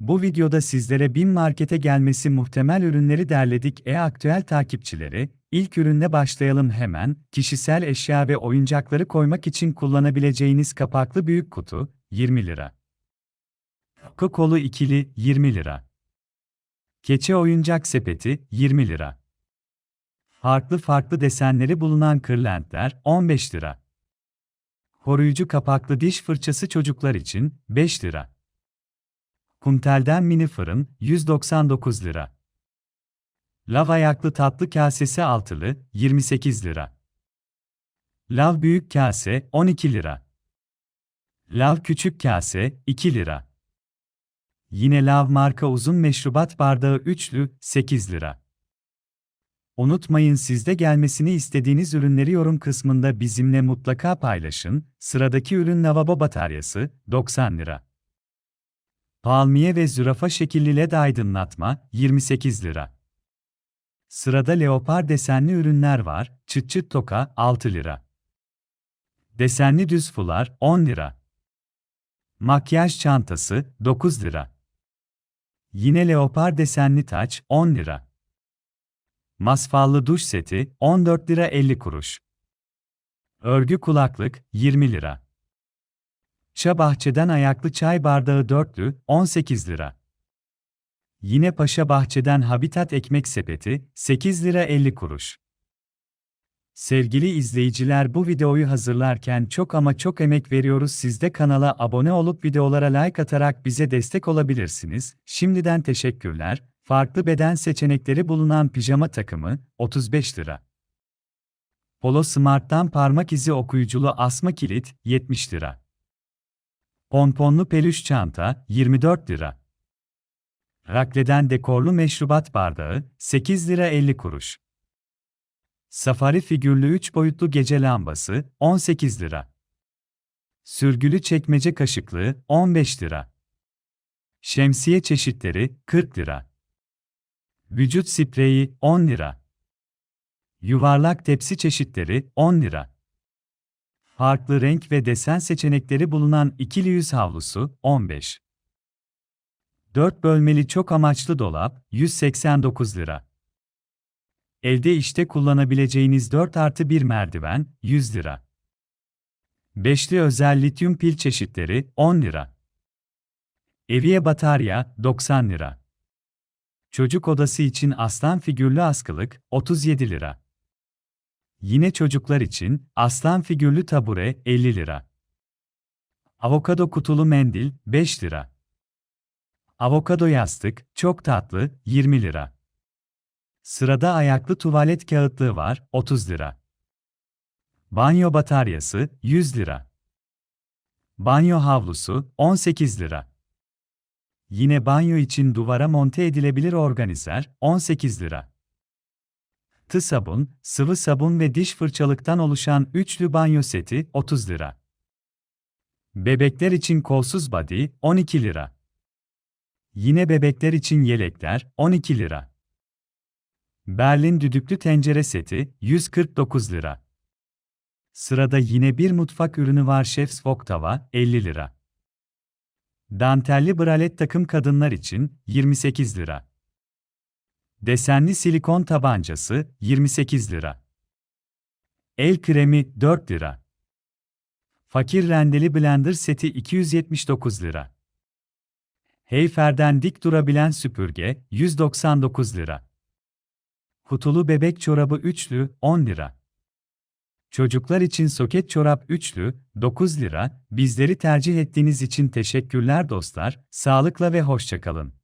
Bu videoda sizlere bin markete gelmesi muhtemel ürünleri derledik. E-aktüel takipçileri, ilk ürünle başlayalım hemen. Kişisel eşya ve oyuncakları koymak için kullanabileceğiniz kapaklı büyük kutu, 20 lira. Coca-Cola ikili, 20 lira. Keçe oyuncak sepeti, 20 lira. Farklı farklı desenleri bulunan kırlentler, 15 lira. Koruyucu kapaklı diş fırçası çocuklar için, 5 lira. Kuntel'den mini fırın, 199 lira. Lav ayaklı tatlı kasesi altılı, 28 lira. Lav büyük kase, 12 lira. Lav küçük kase, 2 lira. Yine Lav marka uzun meşrubat bardağı üçlü, 8 lira. Unutmayın sizde gelmesini istediğiniz ürünleri yorum kısmında bizimle mutlaka paylaşın. Sıradaki ürün lavabo bataryası, 90 lira. Palmiye ve zürafa şekilli led aydınlatma, 28 lira. Sırada leopar desenli ürünler var, çıt çıt toka, 6 lira. Desenli düz fular, 10 lira. Makyaj çantası, 9 lira. Yine leopar desenli taç, 10 lira. Masfallı duş seti, 14 lira 50 kuruş. Örgü kulaklık, 20 lira. Şa Bahçe'den ayaklı çay bardağı dörtlü, 18 lira. Yine Paşa Bahçe'den Habitat ekmek sepeti, 8 lira 50 kuruş. Sevgili izleyiciler bu videoyu hazırlarken çok ama çok emek veriyoruz. Siz de kanala abone olup videolara like atarak bize destek olabilirsiniz. Şimdiden teşekkürler. Farklı beden seçenekleri bulunan pijama takımı, 35 lira. Polo Smart'tan parmak izi okuyuculu asma kilit, 70 lira. Pomponlu peluş çanta, 24 lira. Rakle'den dekorlu meşrubat bardağı, 8 lira 50 kuruş. Safari figürlü 3 boyutlu gece lambası, 18 lira. Sürgülü çekmece kaşıklığı, 15 lira. Şemsiye çeşitleri, 40 lira. Vücut spreyi, 10 lira. Yuvarlak tepsi çeşitleri, 10 lira. Farklı renk ve desen seçenekleri bulunan ikili yüz havlusu, 15. 4 bölmeli çok amaçlı dolap, 189 lira. Evde işte kullanabileceğiniz 4 artı 1 merdiven, 100 lira. Beşli özel lityum pil çeşitleri, 10 lira. Eviye batarya, 90 lira. Çocuk odası için aslan figürlü askılık, 37 lira. Yine çocuklar için aslan figürlü tabure 50 lira. Avokado kutulu mendil 5 lira. Avokado yastık çok tatlı 20 lira. Sırada ayaklı tuvalet kağıtlığı var 30 lira. Banyo bataryası 100 lira. Banyo havlusu 18 lira. Yine banyo için duvara monte edilebilir organizer 18 lira tı sabun, sıvı sabun ve diş fırçalıktan oluşan üçlü banyo seti 30 lira. Bebekler için kolsuz body 12 lira. Yine bebekler için yelekler 12 lira. Berlin düdüklü tencere seti 149 lira. Sırada yine bir mutfak ürünü var Chef's Wok tava 50 lira. Dantelli bralet takım kadınlar için 28 lira. Desenli silikon tabancası 28 lira. El kremi 4 lira. Fakir rendeli blender seti 279 lira. Heyfer'den dik durabilen süpürge 199 lira. Kutulu bebek çorabı üçlü 10 lira. Çocuklar için soket çorap üçlü 9 lira. Bizleri tercih ettiğiniz için teşekkürler dostlar. Sağlıkla ve hoşçakalın.